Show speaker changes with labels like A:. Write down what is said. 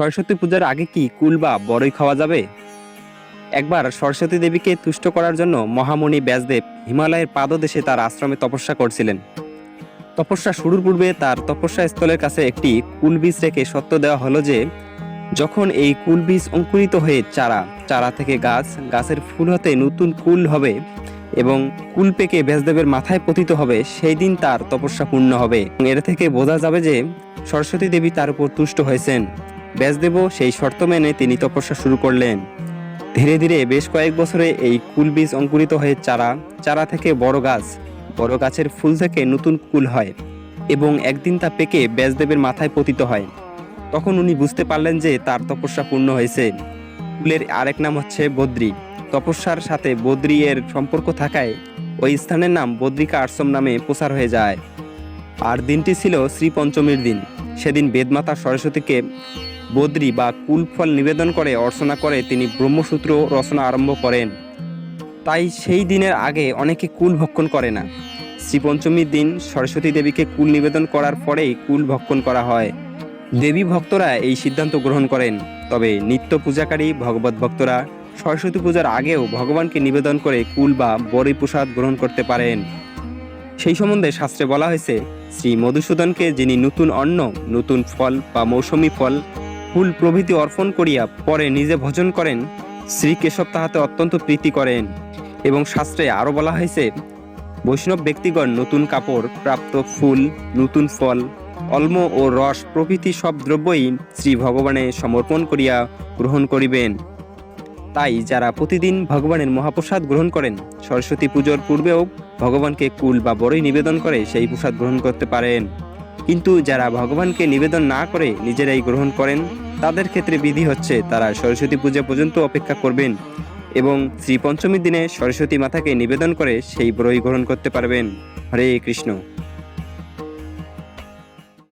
A: সরস্বতী পূজার আগে কি কুল বা বড়ই খাওয়া যাবে? একবার সরস্বতী দেবীকে তুষ্ট করার জন্য মহামণি ব্যাসদেব হিমালয়ের পাদদেশে তার আশ্রমে তপস্যা করছিলেন। তপস্যা শুরুর পূর্বে তার তপস্যা স্থলের কাছে একটি কুল বীজ রেখে সত্য দেওয়া হলো যে, যখন এই কুল বীজ অঙ্কুরিত হয়ে চারা চারা থেকে গাছ, গাছের ফুল হতে নতুন কুল হবে এবং কুল পেকে ব্যাসদেবের মাথায় পতিত হবে, সেই দিন তার তপস্যা পূর্ণ হবে। এর থেকে বোঝা যাবে যে, সরস্বতী দেবী তার উপর তুষ্ট হয়েছেন। ব্যাসদেবও সেই শর্ত মেনে তিনি তপস্যা শুরু করলেন। ধীরে ধীরে বেশ কয়েক বছরে এই কুল বীজ অঙ্কুরিত হয়ে চারা চারা থেকে বড় গাছ, বড় গাছের ফুল থেকে নতুন কুল হয় এবং একদিন তা পেকে ব্যাসদেবের মাথায় পতিত হয়। তখন উনি বুঝতে পারলেন যে তার তপস্যা পূর্ণ হয়েছে। কুলের আরেক নাম হচ্ছে বদ্রী। তপস্যার সাথে বদ্রী এর সম্পর্ক থাকায় ওই স্থানের নাম বদ্রিকা আশ্রম নামে প্রচার হয়ে যায়। আর দিনটি ছিল শ্রী পঞ্চমীর দিন। সেদিন বেদমাতা সরস্বতীকে বদ্রী বা কুল ফল নিবেদন করে, অর্চনা করে, তিনি ব্রহ্মসূত্র রচনা আরম্ভ করেন। তাই সেই দিনের আগে অনেকে কুল ভক্ষণ করে না। শ্রীপঞ্চমীর দিন সরস্বতী দেবীকে কুল নিবেদন করার পরেই কুল ভক্ষণ করা হয়। দেবী ভক্তরা এই সিদ্ধান্ত গ্রহণ করেন। তবে নিত্য পূজাকারী ভগবত ভক্তরা সরস্বতী পূজার আগেও ভগবানকে নিবেদন করে কুল বা বড়ি প্রসাদ গ্রহণ করতে পারেন। সেই সম্বন্ধে শাস্ত্রে বলা হয়েছে, শ্রী মধুসূদনকে যিনি নতুন অন্ন, নতুন ফল বা মৌসুমী ফল ফুল প্রভৃতি অর্পণ করিয়া পরে নিজে ভোজন করেন শ্রী কেশব তাহাতে অত্যন্ত প্রীতি করেন এবং শাস্ত্রে আরও বলা হয়েছে, বৈষ্ণব ব্যক্তিগণ নতুন কাপড়, প্রাপ্ত ফুল, নতুন ফল, অলম ও রস প্রভৃতি সব দ্রব্যই শ্রী ভগবানে সমর্পণ করিয়া গ্রহণ করিবেন। তাই যারা প্রতিদিন ভগবানের মহাপ্রসাদ গ্রহণ করেন, সরস্বতী পুজোর পূর্বেও ভগবানকে কুল বা বড়ই নিবেদন করে সেই প্রসাদ গ্রহণ করতে পারেন। কিন্তু যারা ভগবানকে নিবেদন না করে নিজেরাই গ্রহণ করেন, তাদের ক্ষেত্রে বিধি হচ্ছে তারা সরস্বতী পূজা পর্যন্ত অপেক্ষা করবেন এবং শ্রী পঞ্চমীর দিনে সরস্বতী মাতাকে নিবেদন করে সেই ব্রহী গ্রহণ করতে পারবেন। হরে কৃষ্ণ।